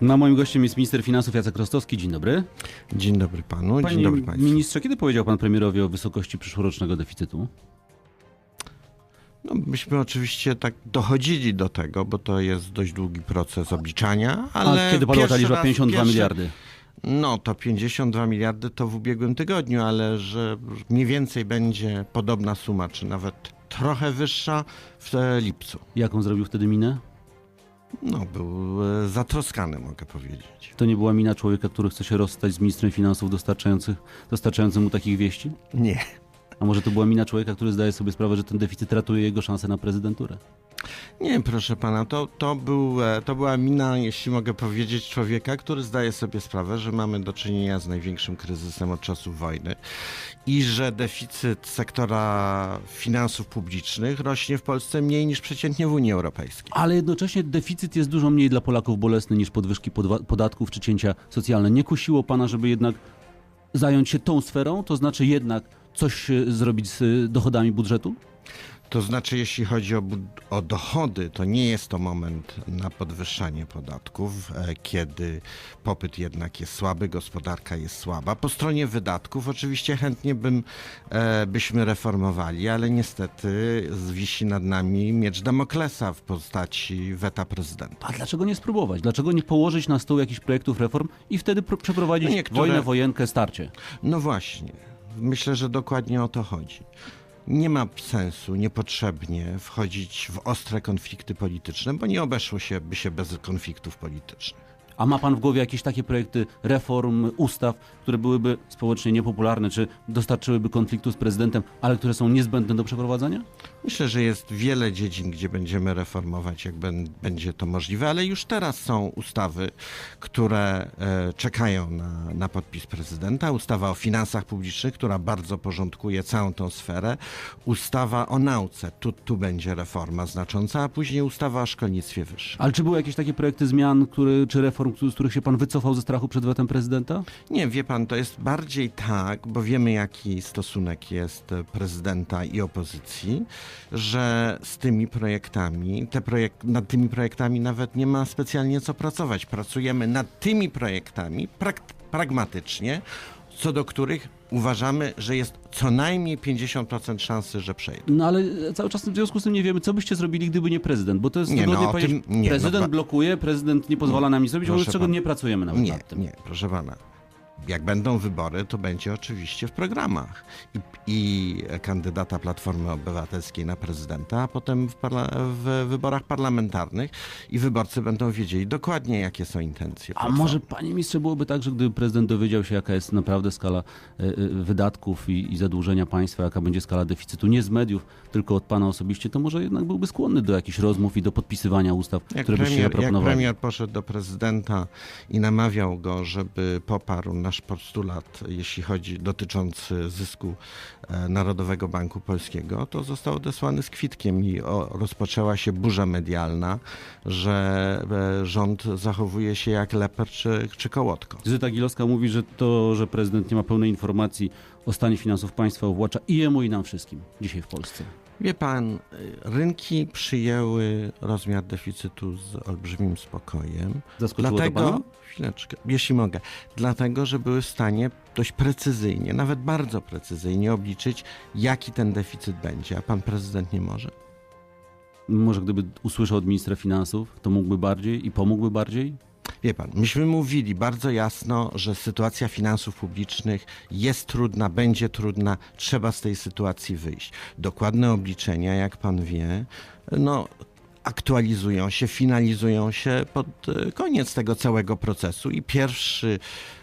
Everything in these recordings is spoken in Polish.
Na moim gościem jest minister finansów Jacek Rostowski. Dzień dobry. Dzień dobry panu, Panie dzień dobry państwu. ministrze, kiedy powiedział pan premierowi o wysokości przyszłorocznego deficytu? No, myśmy oczywiście tak dochodzili do tego, bo to jest dość długi proces obliczania, ale A kiedy padła ta liczba raz- 52 pierwszy- miliardy? No to 52 miliardy to w ubiegłym tygodniu, ale że mniej więcej będzie podobna suma, czy nawet trochę wyższa w lipcu. Jaką zrobił wtedy minę? No, był e, zatroskany, mogę powiedzieć. To nie była mina człowieka, który chce się rozstać z ministrem finansów dostarczających, dostarczającym mu takich wieści? Nie. A może to była mina człowieka, który zdaje sobie sprawę, że ten deficyt ratuje jego szansę na prezydenturę? Nie, proszę pana, to, to, był, e, to była mina, jeśli mogę powiedzieć, człowieka, który zdaje sobie sprawę, że mamy do czynienia z największym kryzysem od czasów wojny i że deficyt sektora finansów publicznych rośnie w Polsce mniej niż przeciętnie w Unii Europejskiej. Ale jednocześnie deficyt jest dużo mniej dla Polaków bolesny niż podwyżki podatków czy cięcia socjalne. Nie kusiło pana, żeby jednak zająć się tą sferą, to znaczy jednak coś e, zrobić z e, dochodami budżetu? To znaczy, jeśli chodzi o, o dochody, to nie jest to moment na podwyższanie podatków, e, kiedy popyt jednak jest słaby, gospodarka jest słaba. Po stronie wydatków oczywiście chętnie bym, e, byśmy reformowali, ale niestety zwisi nad nami miecz Damoklesa w postaci weta prezydenta. A dlaczego nie spróbować? Dlaczego nie położyć na stół jakichś projektów reform i wtedy pro- przeprowadzić No niektóre- wojnę, wojenkę, starcie? No właśnie, myślę, że dokładnie o to chodzi. Nie ma sensu niepotrzebnie wchodzić w ostre konflikty polityczne, bo nie obeszło się by się bez konfliktów politycznych. A ma pan w głowie jakieś takie projekty reform, ustaw, które byłyby społecznie niepopularne, czy dostarczyłyby konfliktu z prezydentem, ale które są niezbędne do przeprowadzenia? Myślę, że jest wiele dziedzin, gdzie będziemy reformować, jak będzie to możliwe, ale już teraz są ustawy, które e, czekają na, na podpis prezydenta. Ustawa o finansach publicznych, która bardzo porządkuje całą tą sferę. Ustawa o nauce, tu, tu będzie reforma znacząca, a później ustawa o szkolnictwie wyższym. Ale czy były jakieś takie projekty zmian, który, czy reform, z których się pan wycofał ze strachu przed wetem prezydenta? Nie, wie pan, to jest bardziej tak, bo wiemy, jaki stosunek jest prezydenta i opozycji, że z tymi projektami, te projek- nad tymi projektami nawet nie ma specjalnie co pracować. Pracujemy nad tymi projektami pragmatycznie, co do których uważamy, że jest co najmniej 50% szansy, że przejdą. No ale cały czas w związku z tym nie wiemy, co byście zrobili, gdyby nie prezydent, bo to jest Nie, no, powiedzieć, tym- nie, no, prezydent ba- blokuje, prezydent nie pozwala nam nic zrobić, wobec czego nie pracujemy nawet Nie, nad tym. nie, proszę pana. Jak będą wybory, to będzie oczywiście w programach i, i kandydata Platformy Obywatelskiej na prezydenta, a potem w, w wyborach parlamentarnych i wyborcy będą wiedzieli dokładnie, jakie są intencje. A Platformy. może, panie ministrze, byłoby tak, że gdyby prezydent dowiedział się, jaka jest naprawdę skala e, e, wydatków i, i zadłużenia państwa, jaka będzie skala deficytu, nie z mediów, tylko od pana osobiście, to może jednak byłby skłonny do jakichś rozmów i do podpisywania ustaw, Jak które byście premier, jak zaproponowali. premier poszedł do prezydenta i namawiał go, żeby poparł nasz postulat, jeśli chodzi dotyczący zysku e, Narodowego Banku Polskiego, to został odesłany z kwitkiem i rozpoczęła się burza medialna, że e, rząd zachowuje się jak leper czy, czy kołotko. Zyta Gilowska mówi, że to, że prezydent nie ma pełnej informacji o stanie finansów państwa, uwłacza i jemu, i nam wszystkim dzisiaj w Polsce. Wie pan, y, rynki przyjęły rozmiar deficytu z olbrzymim spokojem. Zaskoczyło to Dlatego, pana? chwileczkę, jeśli mogę, dlatego, że były w stanie dość precyzyjnie, nawet bardzo precyzyjnie obliczyć, jaki ten deficyt będzie, a pan prezydent nie może. Może gdyby usłyszał od ministra finansów, to mógłby bardziej i pomógłby bardziej? Wie pan, myśmy mówili bardzo jasno, że sytuacja finansów publicznych jest trudna, będzie trudna, trzeba z tej sytuacji wyjść. Dokładne obliczenia, jak pan wie, no aktualizują się, finalizują się pod e, koniec tego całego procesu i pierwszy,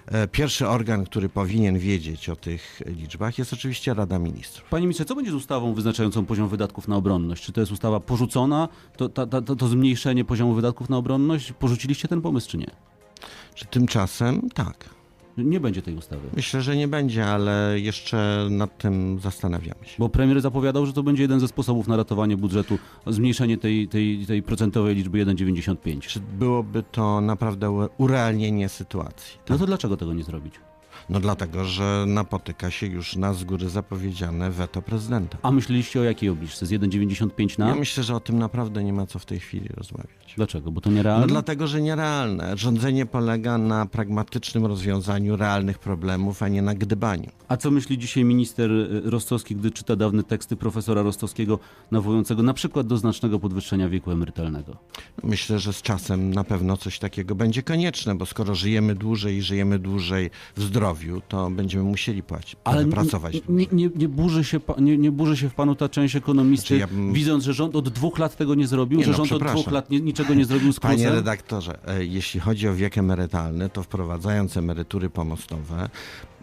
e, pierwszy organ, który powinien wiedzieć o tych liczbach jest oczywiście Rada Ministrów. Panie ministrze, co będzie z ustawą wyznaczającą poziom wydatków na obronność? Czy to jest ustawa porzucona, to, ta, ta, to, to zmniejszenie poziomu wydatków na obronność? Porzuciliście ten pomysł, czy nie? Czy tymczasem tak? Nie będzie tej ustawy. Myślę, że nie będzie, ale jeszcze nad tym zastanawiamy się. Bo premier zapowiadał, że to będzie jeden ze sposobów na ratowanie budżetu, zmniejszenie tej, tej, tej procentowej liczby 1,95. Czy byłoby to naprawdę urealnienie sytuacji? No to dlaczego tego nie zrobić? No dlatego, że napotyka się już na z góry zapowiedziane weto prezydenta. A myśleliście o jakiej obniżce? Z 1,95 na? Ja myślę, że o tym naprawdę nie ma co w tej chwili rozmawiać. Dlaczego? Bo to nierealne? No dlatego, że nierealne. Rządzenie polega na pragmatycznym rozwiązaniu realnych problemów, a nie na gdybaniu. A co myśli dzisiaj minister y, Rostowski, gdy czyta dawne teksty profesora Rostowskiego nawołującego na przykład do znacznego podwyższenia wieku emerytalnego? Myślę, że z czasem na pewno coś takiego będzie konieczne, bo skoro żyjemy dłużej i żyjemy dłużej w zdrowiu, to będziemy musieli płacić, Ale pracować. nie, nie, nie, burzy się, nie, nie burzy się w panu ta część ekonomisty, Znaczy, ja bym- widząc, że rząd od dwóch lat tego nie zrobił, Nie że no, rząd od dwóch lat niczego nie zrobił z Panie kłusem? redaktorze, e, jeśli chodzi o wiek emerytalny, to wprowadzając emerytury pomostowe,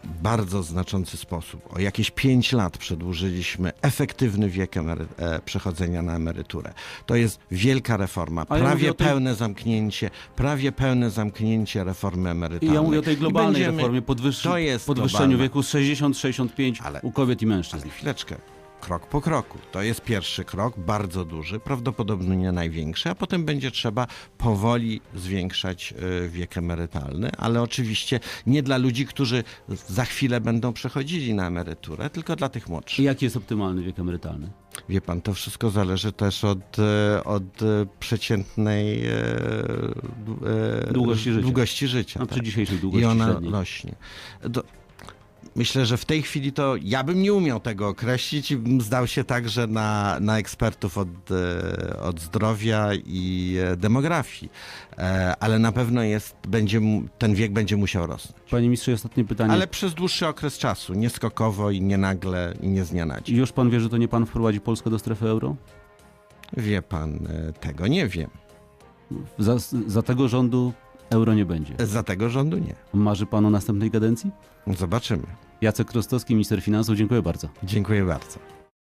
bardzo znaczący sposób, o jakieś 5 lat przedłużyliśmy efektywny wiek emery- e, przechodzenia na emeryturę. To jest wielka reforma, Ale prawie tej- pełne zamknięcie, prawie pełne zamknięcie reformy I emerytalnej. ja mówię o tej I globalnej będziemy- reformie, podwyższy, To jest podwyższeniu globalna. wieku z 60-65 Ale- u kobiet i mężczyzn. Ale chwileczkę. Krok po kroku. To jest pierwszy krok, bardzo duży, prawdopodobnie nie największy, a potem będzie trzeba powoli zwiększać y, wiek emerytalny, ale oczywiście nie dla ludzi, którzy za chwilę będą przechodzili na emeryturę, tylko dla tych I młodszych. jaki jest optymalny wiek emerytalny? Wie pan, to wszystko zależy też od, e, od e, przeciętnej Długości życia. Długości życia No, tak. przy dzisiejszej I długości ona średniej. rośnie. Do, myślę, że w tej chwili to ja bym nie umiał tego określić i bym zdał się także na, na ekspertów od, e, od zdrowia i e, demografii. E, Ale na pewno jest, będzie, ten wiek będzie musiał rosnąć. Panie ministrze, ostatnie pytanie. Ale przez dłuższy okres czasu, nie skokowo i nie nagle i nie z dnia na dzień. Już pan wie, że to nie pan wprowadzi Polskę do strefy euro? Wie pan, tego nie wiem. Za, za tego rządu euro nie będzie. Za tego rządu nie. Marzy pan o następnej kadencji? Zobaczymy. Jacek Rostowski, minister finansów, dziękuję bardzo. Dziękuję bardzo.